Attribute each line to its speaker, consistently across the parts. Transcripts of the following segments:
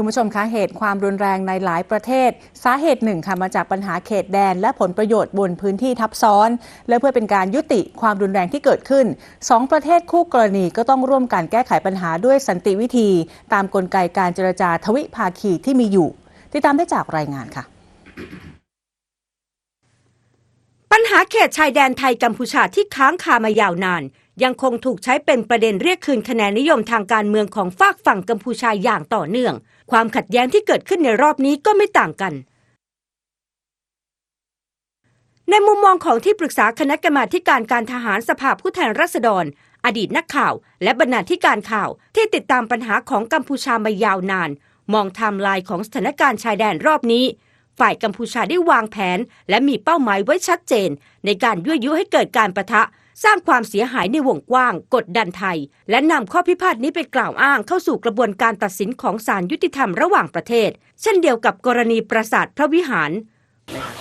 Speaker 1: คุณผู้ชมคะเหตุความรุนแรงในหลายประเทศ สาเหตุหนึ่งค่ะมาจากปัญหาเขตแดน และผลประโยชน์บนพื้นที่ทับซ้อน และเพื่อเป็นการยุติความรุนแรงที่เกิดขึ้นสองประเทศคู่กรณีก็ต้องร่วมกันแก้ไขปัญหาด้วยสันติวิธี ตามกลไกการเจรจาทวิภาคีที่มีอยู่ ติดตามได้จากรายงานค่ะ
Speaker 2: ปัญหาเขตชายแดนไทยกัมพูชาที่ค้างคามายาวนาน ยังคงถูกใช้เป็นประเด็นเรียกคืนคะแนนนิยมทางการเมืองของฝากฝั่งกัมพูชาอย่างต่อเนื่อง ความขัดแย้งที่เกิดขึ้นในรอบนี้ก็ไม่ต่างกัน ในมุมมองของที่ปรึกษาคณะกรรมาการการทหารสภาผู้แทนราษฎร อดีตนักข่าว และบรรณาธิการข่าวที่ติดตามปัญหาของกัมพูชามายาวนาน มองไทม์ไลน์ของสถานการณ์ชายแดนรอบนี้ฝ่ายกัมพูชาได้วางแผน และมีเป้าหมายไว้ชัดเจน ในการยั่วยุให้เกิดการประทะ สร้างความเสียหายในวงกว้าง กดดันไทย และนำข้อพิพาทนี้ไปกล่าวอ้างเข้าสู่กระบวนการตัดสินของศาลยุติธรรมระหว่างประเทศ เช่นเดียวกับกรณีปราสาทพระวิหาร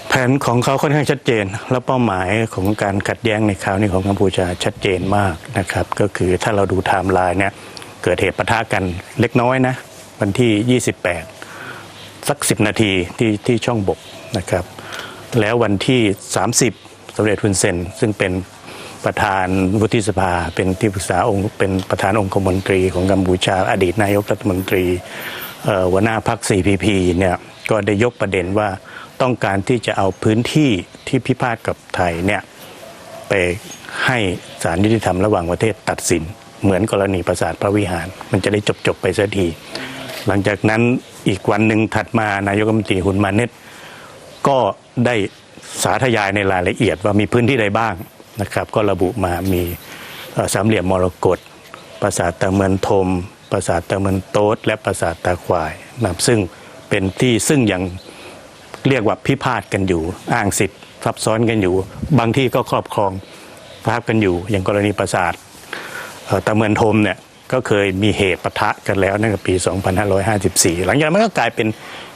Speaker 3: แผนของเขาค่อนข้างชัดเจน และเป้าหมายของการขัดแย้งในคราวนี้ของกัมพูชาชัดเจนมากนะครับ ก็คือถ้าเราดูไทม์ไลน์เนี่ยเกิดเหตุปะทะกันเล็กน้อยนะวันที่ 28 สัก 10 นาทีที่ที่ช่องบกนะครับ แล้ววันที่ 30สมเด็จฮุนเซนซึ่งเป็น ประธานวุฒิสภา เป็นที่ปรึกษาองค์เป็นประธานองคมนตรีของกัมพูชาอดีตนายกรัฐมนตรีหัวหน้าพรรค CPP เนี่ยก็ได้ยกประเด็นว่าต้องการที่จะเอาพื้นที่ที่พิพาทกับไทยเนี่ยไปให้ศาลยุติธรรมระหว่างประเทศตัดสิน เหมือนกรณีปราสาทพระวิหาร มันจะได้จบจบไปเสักที หลังจากนั้นอีกวันหนึ่งถัดมานายกรัฐมนตรีหุนมาเน็ตก็ได้สาธยายในรายละเอียดว่ามีพื้นที่ใดบ้าง นะครับ ก็ระบุมามีสามเหลี่ยมมรกตปราสาทตะเมือนทมปราสาทตะเมือนโต๊ดและปราสาทตาควายนับซึ่งเป็นที่ซึ่งยังเรียกว่าพิพาทกันอยู่ อ้างสิทธิ์ซับซ้อนกันอยู่ บางที่ก็ครอบครองภาพกันอยู่ อย่างกรณีปราสาทตะเมือนทมเนี่ยก็เคยมีเหตุปะทะกันแล้วตั้งแต่ปี 2554 หลังจากนั้นมันก็กลายเป็น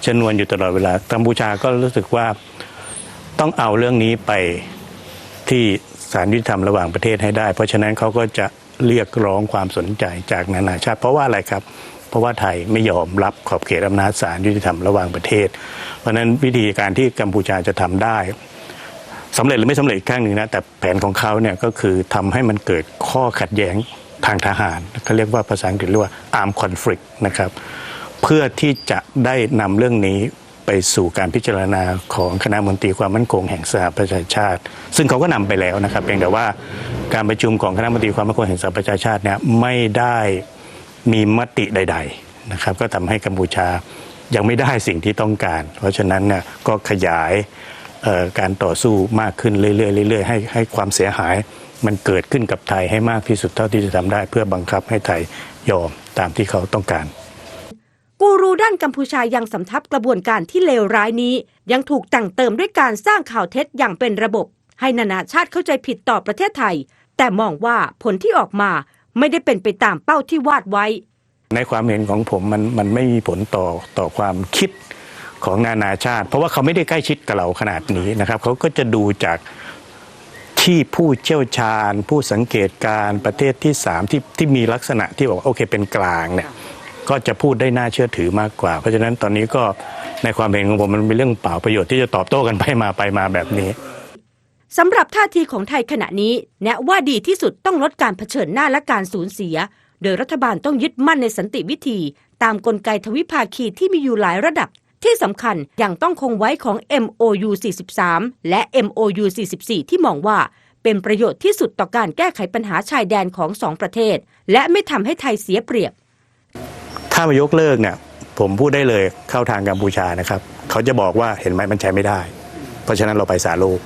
Speaker 3: ชนวนอยู่ตลอดเวลากัมพูชาก็รู้สึกว่าต้องเอาเรื่องนี้ไปที่ ศาลยุติธรรมระหว่างประเทศให้ได้ เพราะฉะนั้นเขาก็จะเรียกร้องความสนใจจากนานาชาติ เพราะว่าอะไรครับ เพราะว่าไทยไม่ยอมรับขอบเขตอำนาจศาลยุติธรรมระหว่างประเทศ เพราะฉะนั้นวิธีการที่กัมพูชาจะทำได้สำเร็จหรือไม่สำเร็จอีกครั้งหนึ่งนะแต่แผนของเขาเนี่ยก็คือทำให้มันเกิดข้อขัดแย้งทางทหารเขาเรียกว่าภาษาอังกฤษเรียกว่า armed conflict นะครับเพื่อที่จะได้นำเรื่องนี้ ไปสู่การพิจารณาของคณะมนตรีความมั่นคงแห่งสหประชาชาติ ซึ่งเขาก็นำไปแล้วนะครับเพียงแต่ว่าการประชุมของคณะมนตรีความมั่นคงแห่งสหประชาชาติเนี่ยไม่ได้มีมติใด ๆนะครับ ก็ทำให้กัมพูชายังไม่ได้สิ่งที่ต้องการ เพราะฉะนั้นเนี่ยก็ขยายการต่อสู้มากขึ้นเรื่อยๆเรื่อยๆให้ให้ความเสียหายมันเกิดขึ้นกับไทยให้มากที่สุดเท่าที่จะทำได้ เพื่อบังคับให้ไทยยอมตามที่เขาต้องการ
Speaker 2: กูรูด้านกัมพูชายังสำทับกระบวนการที่เลวร้ายนี้ ยังถูกแต่งเติมด้วยการสร้างข่าวเท็จอย่างเป็นระบบ ให้นานาชาติเข้าใจผิดต่อประเทศไทย แต่มองว่าผลที่ออกมาไม่ได้เป็นไปตามเป้าที่วาดไว้
Speaker 3: ในความเห็นของผมมันมันไม่มีผลต่อต่อความคิดของนานาชาติ เพราะว่าเขาไม่ได้ใกล้ชิดกับเราขนาดนี้นะครับ เขาก็จะดูจากที่ผู้เชี่ยวชาญ ผู้สังเกตการประเทศที่สามที่ที่มีลักษณะที่บอกว่าโอเคเป็นกลางเนี่ย ก็จะพูดได้น่าเชื่อถือมากกว่า เพราะฉะนั้นตอนนี้ก็ในความเห็นของผมมันเป็นเรื่องเปล่าประโยชน์ที่จะตอบโต้กันไปมาไปมาแบบนี้
Speaker 2: สำหรับท่าทีของไทยขณะนี้ แนะว่าดีที่สุดต้องลดการเผชิญหน้าและการสูญเสีย โดยรัฐบาลต้องยึดมั่นในสันติวิธี ตามกลไกทวิภาคีที่มีอยู่หลายระดับ ที่สำคัญยังต้องคงไว้ของ MOU 43 และ MOU 44 ที่มองว่าเป็นประโยชน์ที่สุดต่อการแก้ไขปัญหาชายแดนของสองประเทศ และไม่ทำให้ไทยเสียเปรียบา
Speaker 3: มายกเลิกเนี่ยผมพูดได้เลยเข้าทางกัมพูชานะครับ เขาจะบอกว่าเห็นไหมมันใช้ไม่ได้ เพราะฉะนั้นเราไปสาโลก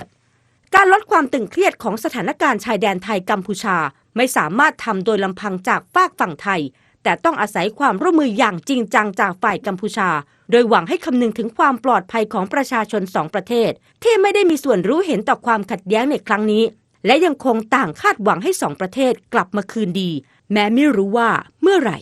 Speaker 2: การลดความตึงเครียดของสถานการณ์ชายแดนไทยกัมพูชาไม่สามารถทำโดยลำพังจากฝากฝั่งไทย แต่ต้องอาศัยความร่วมมืออย่างจริงจังจากฝ่ายกัมพูชา โดยหวังให้คำนึงถึงความปลอดภัยของประชาชนสองประเทศ ที่ไม่ได้มีส่วนรู้เห็นต่อความขัดแย้งในครั้งนี้ และยังคงต่างคาดหวังให้สองประเทศกลับมาคืนดี แม้ไม่รู้ว่าเมื่อไหร่